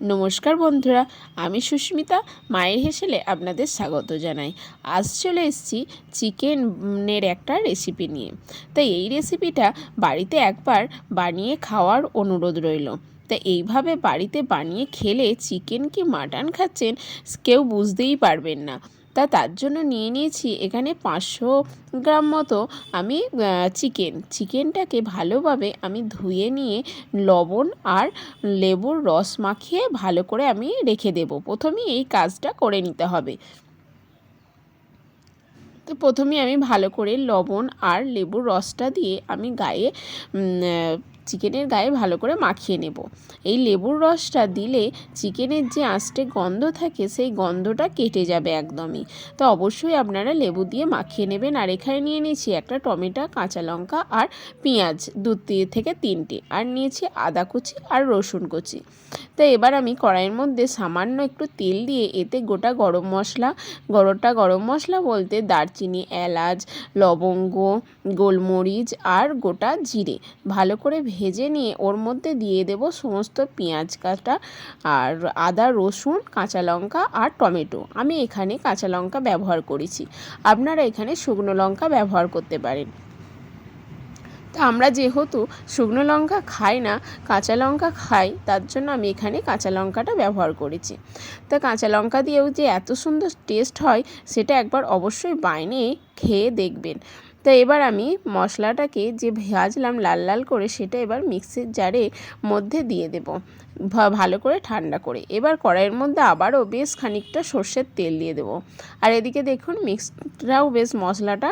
নমস্কার বন্ধুরা, আমি সুস্মিতা, মায়ের হেসেলে আপনাদের স্বাগত জানাই। আজ চলে এসেছি চিকেনের একটা রেসিপি নিয়ে। তাই এই রেসিপিটা বাড়িতে একবার বানিয়ে খাওয়ার অনুরোধ রইল। তা এইভাবে বাড়িতে বানিয়ে খেলে চিকেন কি মাটন খাচ্ছেন, কেউ বুঝতেই পারবেন না। তা তার জন্য নিয়ে নিয়েছি। এখানে পাঁচশো গ্রাম মতো আমি চিকেন চিকেনটাকে ভালোভাবে আমি ধুয়ে নিয়ে লবণ আর লেবুর রস মাখিয়ে ভালো করে আমি রেখে দেব। প্রথমেই এই কাজটা করে নিতে হবে। তো প্রথমে আমি ভালো করে লবণ আর লেবুর রসটা দিয়ে আমি গায়ে চিকেনের গায়ে ভালো করে মাখিয়ে নেব। এই লেবুর রসটা দিলে চিকেনের যে আঁশটে গন্ধ থাকে, সেই গন্ধটা কেটে যাবে একদমই। তো অবশ্যই আপনারা লেবু দিয়ে মাখিয়ে নেবেন। আর এখানে নিয়ে নিয়েছি একটা টমেটো, কাঁচা লঙ্কা আর পেঁয়াজ, দু থেকে তিনটে। আর নিয়েছি আদা কুচি আর রসুন কুচি। তো এবার আমি কড়াইয়ের মধ্যে সামান্য একটু তেল দিয়ে এতে গোটা গরম মশলা গরমটা গরম মশলা বলতে দারচিনি, এলাচ, লবঙ্গ, গোলমরিচ আর গোটা জিরে ভালো করে ভেজে নিয়ে ওর মধ্যে দিয়ে দেব সমস্ত পেঁয়াজ কাটা আর আদা, রসুন, কাঁচা লঙ্কা আর টমেটো। আমি এখানে কাঁচা লঙ্কা ব্যবহার করেছি। আপনারা এখানে শুকনো লঙ্কা ব্যবহার করতে পারেন। তা আমরা যেহেতু শুকনো লঙ্কা খাই না, কাঁচা লঙ্কা খাই, তার জন্য আমি এখানে কাঁচা লঙ্কাটা ব্যবহার করেছি। তা কাঁচা লঙ্কা দিয়েও যে এত সুন্দর টেস্ট হয়, সেটা একবার অবশ্যই বাইনে খেয়ে দেখবেন। তো এবার আমি মশলাটাকে যে ভাজলাম লাল লাল করে সেটা এবার মিক্সির জারে মধ্যে দিয়ে দেব। ভালো করে ঠান্ডা করে। এবার কড়াইয়ের মধ্যে আবারও বেশ খানিকটা সর্ষের তেল দিয়ে দেবো। আর এদিকে দেখুন মিক্সটাও বেশ মশলাটা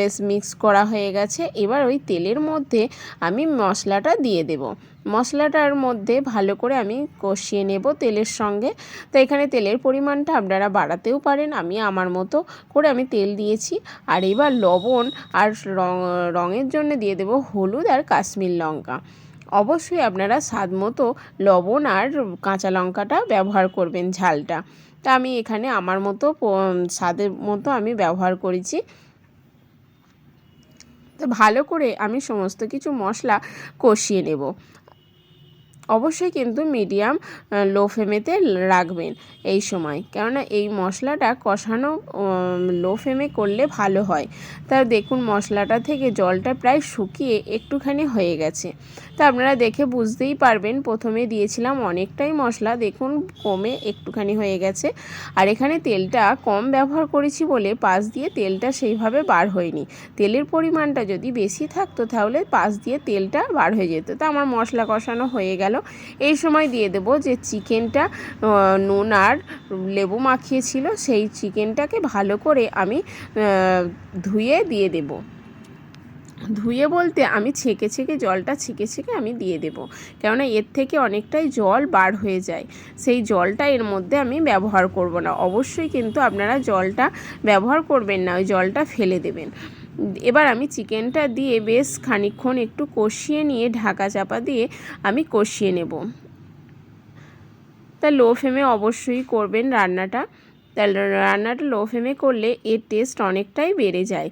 বেশ মিক্স করা হয়ে গেছে। এবার ওই তেলের মধ্যে আমি মশলাটা দিয়ে দেবো। মশলাটার মধ্যে ভালো করে আমি কষিয়ে নেব তেলের সঙ্গে। তো এখানে তেলের পরিমাণটা আপনারা বাড়াতেও পারেন। আমি আমার মতো করে আমি তেল দিয়েছি। আর এবার লবণ আর রঙের জন্য দিয়ে দেব হলুদ আর কাশ্মীর লঙ্কা। অবশ্যই আপনারা স্বাদ মতো লবণ আর কাঁচা লঙ্কাটা ব্যবহার করবেন ঝালটা। তা আমি এখানে আমার মতো স্বাদের মতো আমি ব্যবহার করেছি। তো ভালো করে আমি সমস্ত কিছু মশলা কষিয়ে নেব। অবশ্যই কিন্তু মিডিয়াম লো ফ্লেমেতে রাখবেন এই সময়। কেননা এই মশলাটা কষানো লো ফ্লেমে করলে ভালো হয়। তা দেখুন মশলাটা থেকে জলটা প্রায় শুকিয়ে একটুখানি হয়ে গেছে। তা আপনারা দেখে বুঝতেই পারবেন, প্রথমে দিয়েছিলাম অনেকটাই মশলা, দেখুন কমে একটুখানি হয়ে গেছে। আর এখানে তেলটা কম ব্যবহার করেছি বলে পাশ দিয়ে তেলটা সেইভাবে বার হয়নি। তেলের পরিমাণটা যদি বেশি থাকতো তাহলে পাশ দিয়ে তেলটা বার হয়ে যেত। তা আমার মশলা কষানো হয়ে গেল। এই সময় দিয়ে দেব যে চিকেনটা নুন আর লেবু মাখিয়েছিল, সেই চিকেনটাকে ভালো করে আমি ধুয়ে দিয়ে দেবো। ধুয়ে বলতে আমি ছেঁকে ছেঁকে, জলটা ছেঁকে ছেঁকে আমি দিয়ে দেবো। কেননা এর থেকে অনেকটাই জল বার হয়ে যায়। সেই জলটা এর মধ্যে আমি ব্যবহার করব না। অবশ্যই কিন্তু আপনারা জলটা ব্যবহার করবেন না, ওই জলটা ফেলে দেবেন। এবার আমি চিকেনটা দিয়ে বেশ খানিক্ষণ একটু কষিয়ে নিয়ে ঢাকা চাপা দিয়ে আমি কষিয়ে নেব। তা লো ফ্লেমে অবশ্যই করবেন রান্নাটা। তা রান্নাটা লো ফ্লেমে করলে এর টেস্ট অনেকটাই বেড়ে যায়।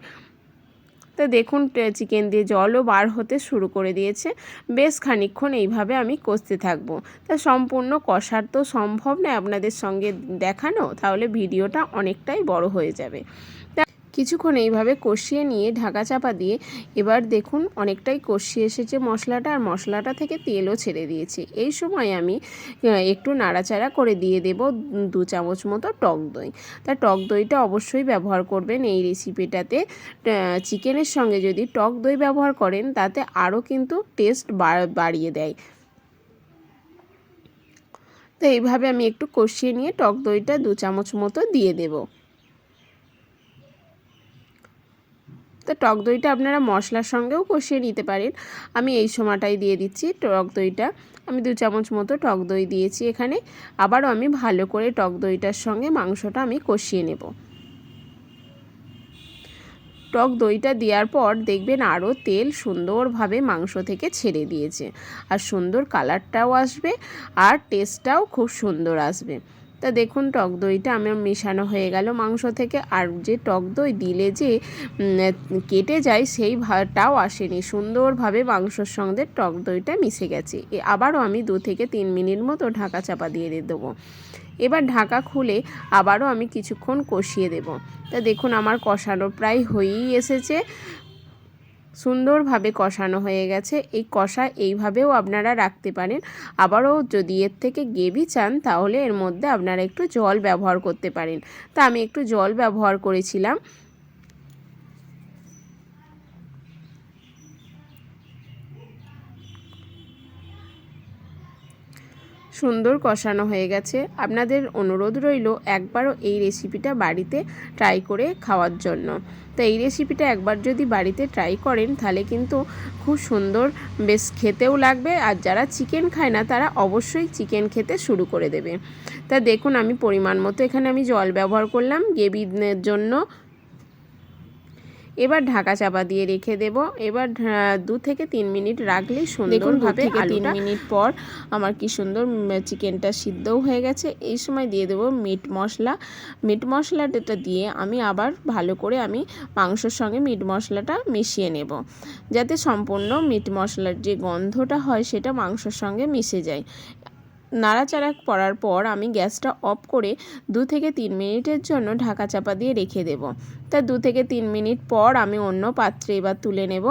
তা দেখুন চিকেন দিয়ে জলও বার হতে শুরু করে দিয়েছে। বেশ খানিক্ষণ এইভাবে আমি কষতে থাকব। তা সম্পূর্ণ কষার তো সম্ভব নয় আপনাদের সঙ্গে দেখানো, তাহলে ভিডিওটা অনেকটাই বড় হয়ে যাবে। কিছুক্ষণ এইভাবে কষিয়ে নিয়ে ঢাকা চাপা দিয়ে এবার দেখুন অনেকটাই কষিয়ে এসেছে মশলাটা আর মশলাটা থেকে তেলও ছেড়ে দিয়েছে। এই সময় আমি একটু নাড়াচাড়া করে দিয়ে দেব দু চামচ মতো টক দই। তা টক দইটা অবশ্যই ব্যবহার করবেন এই রেসিপিটাতে। চিকেনের সঙ্গে যদি টক দই ব্যবহার করেন তাতে আরও কিন্তু টেস্ট বাড়িয়ে দেয়। তো এইভাবে আমি একটু কষিয়ে নিয়ে টক দইটা দু চামচ মতো দিয়ে দেবো। তো টক দইটা আপনারা মশলার সঙ্গেও কষিয়ে নিতে পারেন। আমি এই সময়টাই দিয়ে দিচ্ছি টক দইটা। আমি দু চামচ মতো টক দই দিয়েছি এখানে। আবারও আমি ভালো করে টক দইটার সঙ্গে মাংসটা আমি কষিয়ে নেব। টক দইটা দেওয়ার পর দেখবেন আরও তেল সুন্দরভাবে মাংস থেকে ছেড়ে দিয়েছে। আর সুন্দর কালারটাও আসবে আর টেস্টটাও খুব সুন্দর আসবে। তা দেখুন, টক দইটা আমার মেশানো হয়ে গেল। মাংস থেকে আর যে টক দই দিলে যে কেটে যায় সেই ভাটাও আসেনি। সুন্দরভাবে মাংসর সঙ্গে টক দইটা মিশে গেছে। আবারও আমি দু থেকে তিন মিনিট মতো ঢাকা চাপা দিয়ে দেবো। এবার ঢাকা খুলে আবারও আমি কিছুক্ষণ কষিয়ে দেব। তা দেখুন, আমার কষানো প্রায় হয়েই এসেছে। সুন্দরভাবে কষানো হয়ে গেছে। এই কষা এইভাবেও আপনারা রাখতে পারেন। আবারও যদি এর থেকে গেভি চান, তাহলে এর মধ্যে আপনারা একটু জল ব্যবহার করতে পারেন। তা আমি একটু জল ব্যবহার করেছিলাম। সুন্দর কষানো হয়ে গেছে। আপনাদের অনুরোধ রইল একবারও এই রেসিপিটা বাড়িতে ট্রাই করে খাওয়ার জন্য। তো এই রেসিপিটা একবার যদি বাড়িতে ট্রাই করেন, তাহলে কিন্তু খুব সুন্দর বেশ খেতেও লাগবে। আর যারা চিকেন খায় না, তারা অবশ্যই চিকেন খেতে শুরু করে দেবে। তা দেখুন, আমি পরিমাণ মতো এখানে আমি জল ব্যবহার করলাম। গ্রেভির জন্য এবার ঢাকা চাপা দিয়ে রেখে দেব। এবার দু থেকে তিন মিনিট রাখলেই সুন্দরভাবে তিন মিনিট পর আমার কি সুন্দর চিকেনটা সিদ্ধও হয়ে গেছে। এই সময় দিয়ে দেবো মিট মশলা। মিট মশলাটা দিয়ে আমি আবার ভালো করে আমি মাংসর সঙ্গে মিট মশলাটা মিশিয়ে নেব। যাতে সম্পূর্ণ মিট মশলার যে গন্ধটা হয় সেটা মাংসর সঙ্গে মিশে যায়। নাড়াচাড়া করার পর আমি গ্যাসটা অফ করে দু থেকে তিন মিনিটের জন্য ঢাকা চাপা দিয়ে রেখে দেব। তা দু থেকে তিন মিনিট পর আমি অন্য পাত্রে এবার তুলে নেব।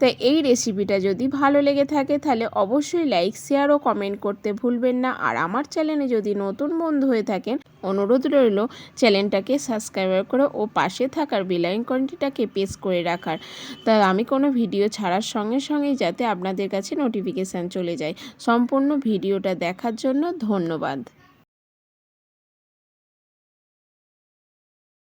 তা এই রেসিপিটা যদি ভালো লেগে থাকে তাহলে অবশ্যই লাইক শেয়ার ও কমেন্ট করতে ভুলবেন না। আর আমার চ্যানেলে যদি নতুন বন্ধু হয়ে থাকেন, অনুরোধ রইল চ্যানেলটাকে সাবস্ক্রাইব করে ও পাশে থাকার বেলাইকনটিটাকে প্রেস করে রাখার। তা আমি কোনো ভিডিও ছাড়ার সঙ্গে সঙ্গেই যাতে আপনাদের কাছে নোটিফিকেশান চলে যায়। সম্পূর্ণ ভিডিওটা দেখার জন্য ধন্যবাদ।